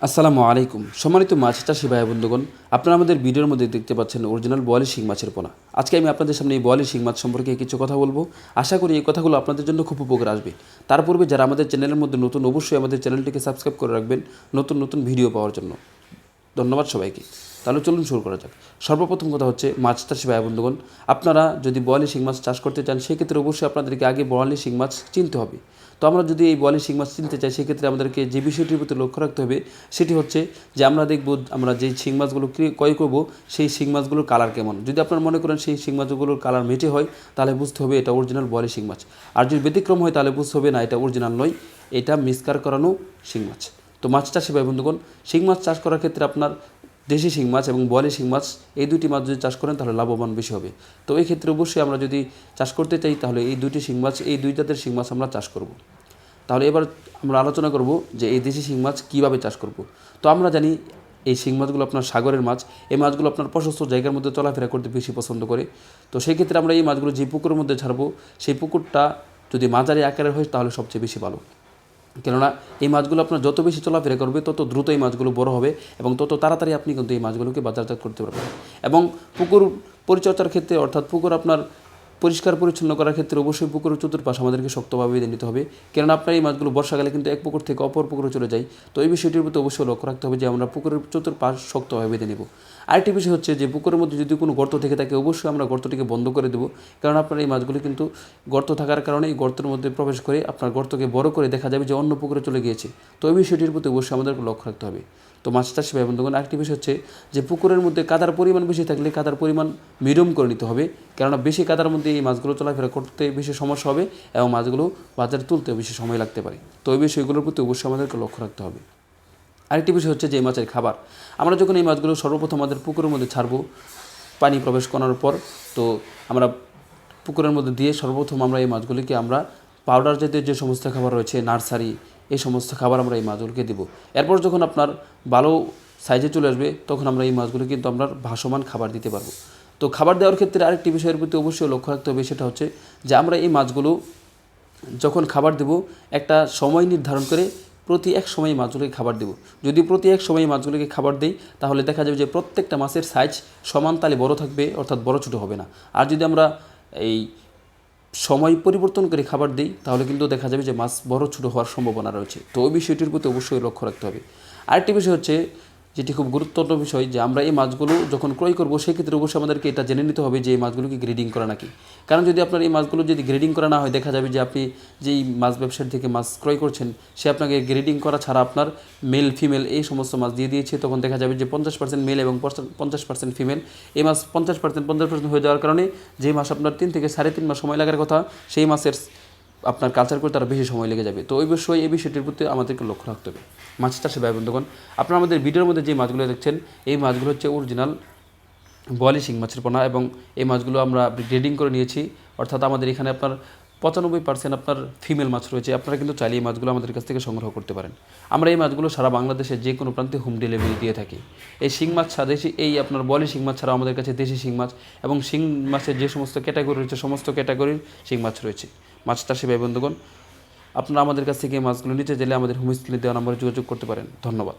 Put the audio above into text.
আসসালামু আলাইকুম। সম্মানিত মাছ চাষি ভাই বন্ধুগণ, আপনারা আমাদের ভিডিওর মধ্যে দেখতে পাচ্ছেন অরিজিনাল বয়ালি শিং মাছের পোনা। আজকে আমি আপনাদের সামনে এই বয়ালি শিং মাছ সম্পর্কে কিছু কথা বলব। আশা করি এই কথাগুলো আপনাদের জন্য খুব উপকার আসবে। তার পূর্বে যারা আমাদের চ্যানেলের মধ্যে নতুন, অবশ্যই আমাদের চ্যানেলটিকে সাবস্ক্রাইব করে রাখবেন নতুন নতুন ভিডিও পাওয়ার জন্য। ধন্যবাদ সবাইকে। তাহলে চলুন শুরু করা যাক। সর্বপ্রথম কথা হচ্ছে মাছ চাষি ভাই বন্ধুগণ, আপনারা যদি বোয়ালি শিং মাছ চাষ করতে চান, সেক্ষেত্রে অবশ্যই আপনাদেরকে আগে বোয়ালি শিং মাছ চিনতে হবে। তো আমরা যদি এই বোয়ালি শিং মাছ চিনতে চাই, সেক্ষেত্রে আমাদেরকে যে বিষয়টির প্রতি লক্ষ্য রাখতে হবে, সেটি হচ্ছে যে আমরা দেখব, আমরা যে শিং মাছগুলো ক্রি- ক্রয় করব, সেই শিং মাছগুলোর কালার কেমন। যদি আপনারা মনে করেন সেই শিং মাছগুলোর কালার মেটে হয়, তাহলে বুঝতে হবে এটা অরিজিনাল বোয়ালি শিং মাছ। আর যদি ব্যতিক্রম হয়, তাহলে বুঝতে হবে না, এটা অরিজিনাল নয়, এটা মিসকার করানো শিং মাছ। তো মাছ চাষি ভাই, বন্ধুগণ, শিং মাছ চাষ করার ক্ষেত্রে আপনার দেশি শিং মাছ এবং বোয়ালি শিং মাছ, এই দুটি মাছ যদি চাষ করেন তাহলে লাভবান বেশি হবে। তো এই ক্ষেত্রে অবশ্যই আমরা যদি চাষ করতে চাই, তাহলে এই দুটি শিং মাছ, এই দুই জাতের শিং মাছ আমরা চাষ করব। তাহলে এবার আমরা আলোচনা করব যে এই দেশি শিং মাছ কীভাবে চাষ করব। তো আমরা জানি এই শিং মাছগুলো আপনার সাগরের মাছ, এই মাছগুলো আপনার প্রশস্ত জায়গার মধ্যে চলাফেরা করতে বেশি পছন্দ করে। তো সেই ক্ষেত্রে আমরা এই মাছগুলো যে পুকুরের মধ্যে ছাড়বো, সেই পুকুরটা যদি মাঝারি আকারের হয়, তাহলে সবচেয়ে বেশি ভালো। কেননা এই মাছগুলো আপনার যত বেশি চলাফেরা করবে, তত দ্রুত এই মাছগুলো বড় হবে এবং তত তাড়াতাড়ি আপনি কিন্তু এই মাছগুলোকে বাজারজাত করতে পারবেন। এবং পুকুর পরিচর্যার ক্ষেত্রে, অর্থাৎ পুকুর আপনার পরিষ্কার পরিচ্ছন্ন করার ক্ষেত্রে অবশ্যই পুকুরের চতুর্পাশ আমাদেরকে শক্তভাবে বেঁধে নিতে হবে। কেননা আপনার এই মাছগুলো বর্ষাকালে কিন্তু এক পুকুর থেকে অপর পুকুরে চলে যায়। তো এই বিষয়টির প্রতি অবশ্যই লক্ষ্য রাখতে হবে যে আমরা পুকুরের চতুর্পাশ শক্তভাবে বেঁধে নেব। আরেকটি বিষয় হচ্ছে যে পুকুরের মধ্যে যদি কোনো গর্ত থেকে থাকে, অবশ্যই আমরা গর্তটিকে বন্ধ করে দেবো। কারণ আপনার এই মাছগুলি কিন্তু গর্ত থাকার কারণে এই গর্তের মধ্যে প্রবেশ করে আপনার গর্তকে বড় করে দেখা যাবে যে অন্য পুকুরে চলে গিয়েছে। তো এই বিষয়টির প্রতি অবশ্যই আমাদেরকে লক্ষ্য রাখতে হবে। তো মাছ চাষি ভাই বন্ধুগণ আরেকটি বিষয় হচ্ছে যে পুকুরের মধ্যে কাদার পরিমাণ বেশি থাকলে কাদার পরিমাণ মিডিয়াম করে নিতে হবে। কেননা বেশি কাদার মধ্যে এই মাছগুলো চলাফেরা করতে বেশি সমস্যা হবে এবং মাছগুলো বাজারে তুলতে বেশি সময় লাগতে পারে। তো এই বিষয়গুলোর প্রতি অবশ্যই আমাদেরকে লক্ষ্য রাখতে হবে। আরেকটি বিষয় হচ্ছে যে মাছের খাবার। আমরা যখন এই মাছগুলো সর্বপ্রথম আমাদের পুকুরের মধ্যে ছাড়বো, পানি প্রবেশ করানোর পর, তো আমরা পুকুরের মধ্যে দিয়ে সর্বপ্রথম আমরা এই মাছগুলিকে আমরা পাউডার জাতীয় যে সমস্ত খাবার রয়েছে, নার্সারি এই সমস্ত খাবার আমরা এই মাছগুলোকে দেবো। এরপর যখন আপনার ভালো সাইজে চলে আসবে, তখন আমরা এই মাছগুলো কিন্তু আমরা ভাসমান খাবার দিতে পারব। তো খাবার দেওয়ার ক্ষেত্রে আরেকটি বিষয়ের প্রতি অবশ্যই লক্ষ্য রাখতে হবে, সেটা হচ্ছে যে আমরা এই মাছগুলো যখন খাবার দেব, একটা সময় নির্ধারণ করে প্রতি এক সময় মাছগুলোকে খাবার দেব। যদি প্রতি এক সময় মাছগুলোকে খাবার দেই, তাহলে দেখা যাবে যে প্রত্যেকটা মাছের সাইজ সমান তালে বড় থাকবে, অর্থাৎ বড় ছোটো হবে না। আর যদি আমরা এই সময় পরিবর্তন করে খাবার দিই, তাহলে কিন্তু দেখা যাবে যে মাছ বড় ছোটো হওয়ার সম্ভাবনা রয়েছে। তো ওই বিষয়টির প্রতি অবশ্যই লক্ষ্য রাখতে হবে। আরেকটি বিষয় হচ্ছে যেটি খুব গুরুত্বপূর্ণ বিষয় যে আমরা এই মাছগুলো যখন ক্রয় করব, সেক্ষেত্রে অবশ্যই আমাদেরকে এটা জেনে নিতে হবে যে এই মাছগুলোকে গ্রেডিং করা নাকি। কারণ যদি আপনার এই মাছগুলো যদি গ্রেডিং করা না হয়, দেখা যাবে যে আপনি যেই মাছ ব্যবসায়ী থেকে মাছ ক্রয় করছেন, সে আপনাকে গ্রেডিং করা ছাড়া আপনার মেল ফিমেল এই সমস্ত মাছ দিয়ে দিয়েছে। তখন দেখা যাবে যে পঞ্চাশ পার্সেন্ট মেল এবং পঞ্চাশ পার্সেন্ট ফিমেল এই মাছ পঞ্চাশ পার্সেন্ট পঞ্চাশ পার্সেন্ট হয়ে যাওয়ার কারণে যে মাছ আপনার তিন থেকে সাড়ে তিন মাস সময় লাগার কথা, সেই মাছের আপনার কালচার করতে আরও বেশি সময় লেগে যাবে। তো ওই বিষয়ে, এই বিষয়টির প্রতি আমাদেরকে লক্ষ্য রাখতে হবে। মাছ চাষে ভাই, বন্ধুগণ, আপনারা আমাদের ভিডিওর মধ্যে যে মাছগুলো দেখছেন, এই মাছগুলো হচ্ছে অরিজিনাল বোয়ালি শিং মাছের পোনা এবং এই মাছগুলো আমরা গ্রেডিং করে নিয়েছি। অর্থাৎ আমাদের এখানে আপনার পঁচানব্বই পার্সেন্ট আপনার ফিমেল মাছ রয়েছে। আপনারা কিন্তু চাইলে এই মাছগুলো আমাদের কাছ থেকে সংগ্রহ করতে পারেন। আমরা এই মাছগুলো সারা বাংলাদেশের যে কোনো প্রান্তে হোম ডেলিভারি দিয়ে থাকি। এই শিং মাছ ছাড়া, দেশি, এই আপনার বলি শিং মাছ ছাড়া আমাদের কাছে দেশি শিং মাছ এবং শিং মাছের যে সমস্ত ক্যাটাগরি রয়েছে, সমস্ত ক্যাটাগরির শিং মাছ রয়েছে। মাছ চাষি ভাই, বন্ধুগণ, আপনারা আমাদের কাছ থেকে মাছগুলো নিতে চাইলে আমাদের হোমস্কুলে দেওয়া নম্বরে যোগাযোগ করতে পারেন। ধন্যবাদ।